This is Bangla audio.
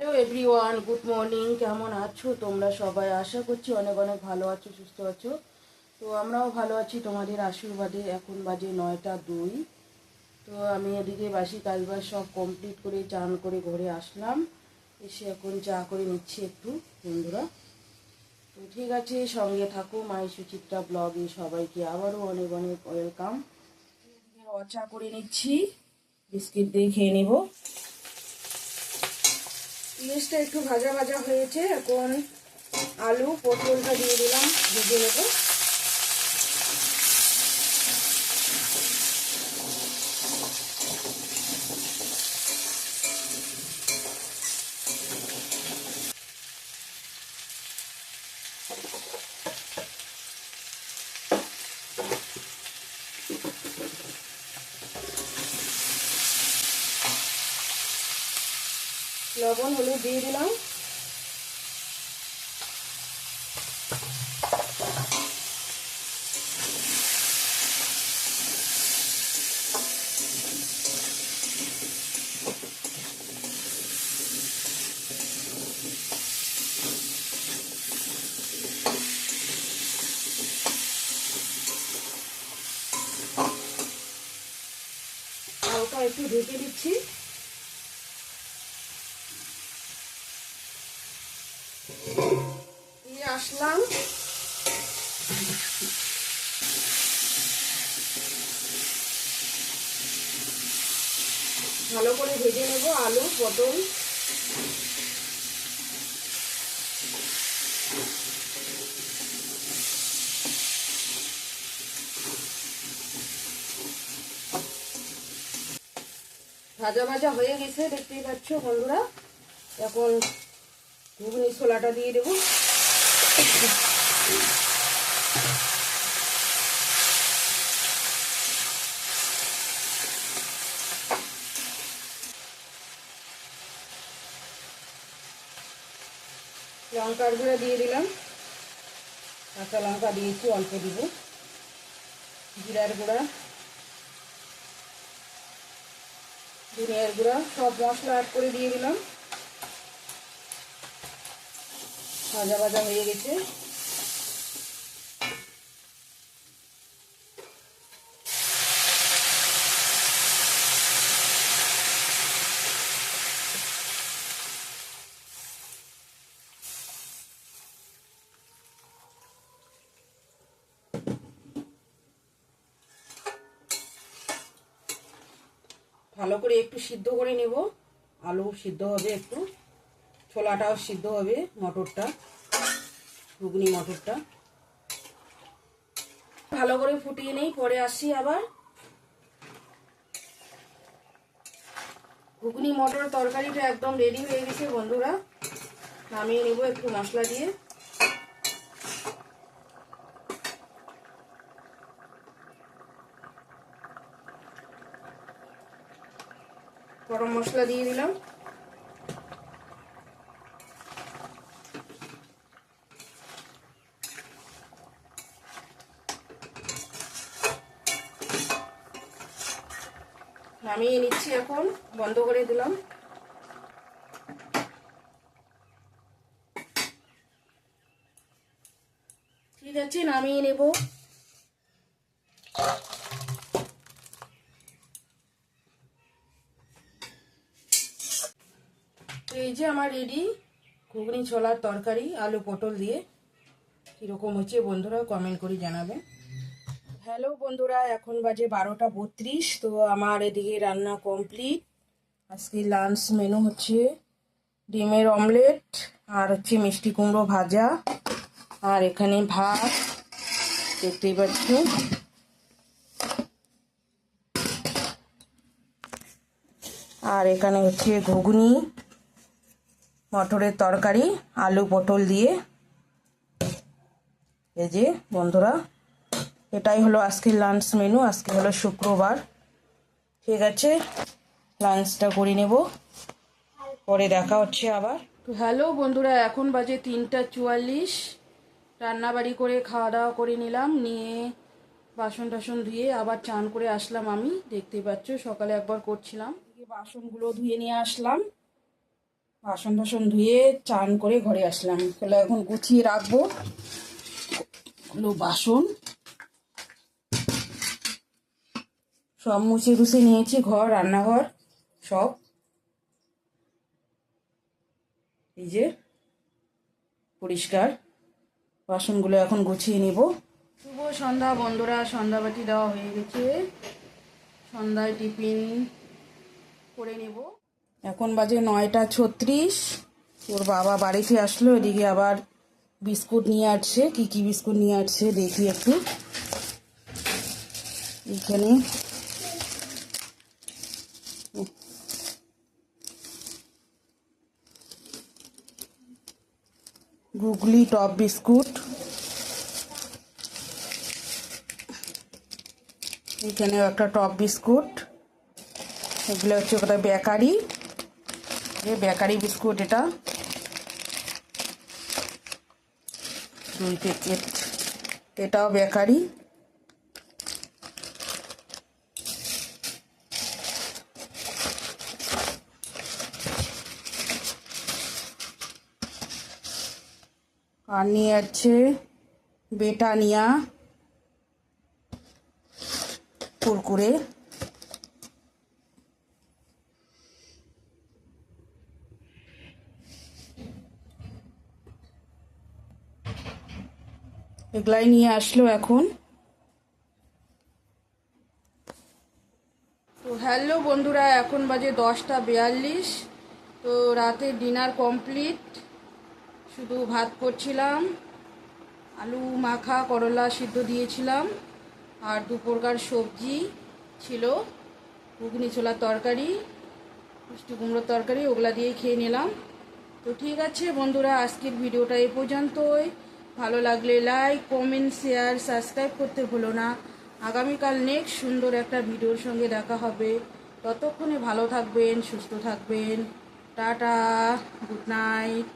হ্যালো এভরিওয়ান গুড মর্নিং কেমন আছো? তোমরা সবাই আশা করছি অনেক অনেক ভালো আছো, সুস্থ আছো। তো আমরাও ভালো আছি, তোমাদের আশীর্বাদে। এখন বাজে নয়টা দুই। তো আমি এদিকে বাসি কাজবাজ সব কমপ্লিট করে, চান করে ঘরে আসলাম। এসে এখন চা করে নিচ্ছি একটু, বন্ধুরা। তো ঠিক আছে, সঙ্গে থাকো, মাই সুচিত্রা ব্লগে সবাইকে আবারও অনেক অনেক ওয়েলকাম চা করে নিচ্ছি, বিস্কিট দিয়ে খেয়ে নেব। ইলিশটা একটু ভাজা ভাজা হয়েছে। এখন আলু পটলটা দিয়ে দিলাম ভেজে নেব। লবণ হলুদ দিয়ে দিলাম। একটু ঢেকে দিচ্ছি দিয়ে আসলাম ভালো করে ভেজে নেব আলু, পটল। ভাজা ভাজা হয়ে গেছে, দেখতেই পাচ্ছ বন্ধুরা। এখন ঘুগনি ছোলাটা দিয়ে দেবো। লঙ্কার গুঁড়া দিয়ে দিলাম। কাঁচা লঙ্কা দিয়েছি অল্প দিব। জিরার গুঁড়া, ধনিয়ার গুঁড়া, সব মশলা অ্যাড করে দিয়ে দিলাম। ভাজা ভাজা হয়ে গেছে। ভালো করে একটু সিদ্ধ করে নেব। আলু সিদ্ধ হবে একটু। ছোলাটাও সিদ্ধ হবে মটরটা, ঘুগনি মটরটা। ভালো করে ফুটিয়ে নেই, পরে আসি আবার। ঘুগনি মটর তরকারিটা একদম রেডি হয়ে গেছে বন্ধুরা। নামিয়ে নেব একটু মশলা দিয়ে। গরম মশলা দিয়ে দিলাম। নামিয়ে নিচ্ছি এখন বন্ধ করে দিলাম। ঠিক আছে নামিয়ে নেব। এই যে আমার রেডি, ঘুগনি, ছোলার তরকারি, আলু পটল দিয়ে। কীরকম হচ্ছে বন্ধুরা কমেন্ট করে জানাবেন। হ্যালো বন্ধুরা, এখন বাজে বারোটা বত্রিশ, তো আমার এদিকে রান্না কমপ্লিট আজকে লাঞ্চ মেনু হচ্ছে ডিমের অমলেট আর হচ্ছে মিষ্টি কুমড়ো ভাজা। আর এখানে ভাত, দেখতেই পাচ্ছ। আর এখানে হচ্ছে ঘুগনি। মটরের তরকারি, আলু পটল দিয়ে। এই যে বন্ধুরা, এটাই হলো আজকের লাঞ্চ মেনু আজকে হলো শুক্রবার। ঠিক আছে লাঞ্চটা করে নেব। পরে দেখা হচ্ছে আবার। হ্যালো বন্ধুরা, এখন বাজে তিনটা চুয়াল্লিশ। রান্নাবাড়ি করে খাওয়া দাওয়া করে নিলাম, নিয়ে বাসন টাসন ধুয়ে আবার চান করে আসলাম আমি। দেখতে পাচ্ছ, সকালে একবার করছিলাম। বাসনগুলো ধুয়ে নিয়ে আসলাম। বাসন টাসন ধুয়ে চান করে ঘরে আসলাম। তাহলে এখন গুছিয়ে রাখব। গুলো বাসন। সব মুছে টুছে নিয়েছি, ঘর, রান্নাঘর, সব। এই যে পরিষ্কার। বাসনগুলো এখন গুছিয়ে নিব। শুভ সন্ধ্যা বন্ধুরা, সন্ধ্যাবাতি দেওয়া হয়ে গেছে। সন্ধ্যায় টিফিন করে নেব। এখন বাজে নয়টা ছত্রিশ। ওর বাবা বাড়িতে আসলো, এদিকে আবার বিস্কুট নিয়ে আসছে। কি কি বিস্কুট নিয়ে আসছে দেখি একটু। এখানে গুগলি টপ বিস্কুট। এখানে একটা টপ বিস্কুট। এগুলো হচ্ছে কোথায়? বেকারি। এ বেকারি বিস্কুট এটা। দুই প্যাকেট। এটাও বেকারি। আর নিয়ে যাচ্ছে বেটানিয়া। কুরকুরে। এগুলাই নিয়ে আসলো এখন। তো হ্যালো বন্ধুরা, এখন বাজে দশটা বিয়াল্লিশ। তো রাতে ডিনার কমপ্লিট। শুধু ভাত করছিলাম, আলু, মাখা, করলা সিদ্ধ দিয়েছিলাম, আর দুপুরকার সবজি ছিল ঘুগনি, ছোলার তরকারি, মিষ্টি কুমড়োর তরকারি, ওগুলা দিয়েই খেয়ে নিলাম। তো ঠিক আছে বন্ধুরা, আজকের ভিডিওটা এ পর্যন্তই। ভালো লাগলে লাইক কমেন্ট শেয়ার সাবস্ক্রাইব করতে ভুলো না। আগামীকাল নেক্সট সুন্দর একটা ভিডিওর সঙ্গে দেখা হবে। ততক্ষণে ভালো থাকবেন, সুস্থ থাকবেন। Tata good night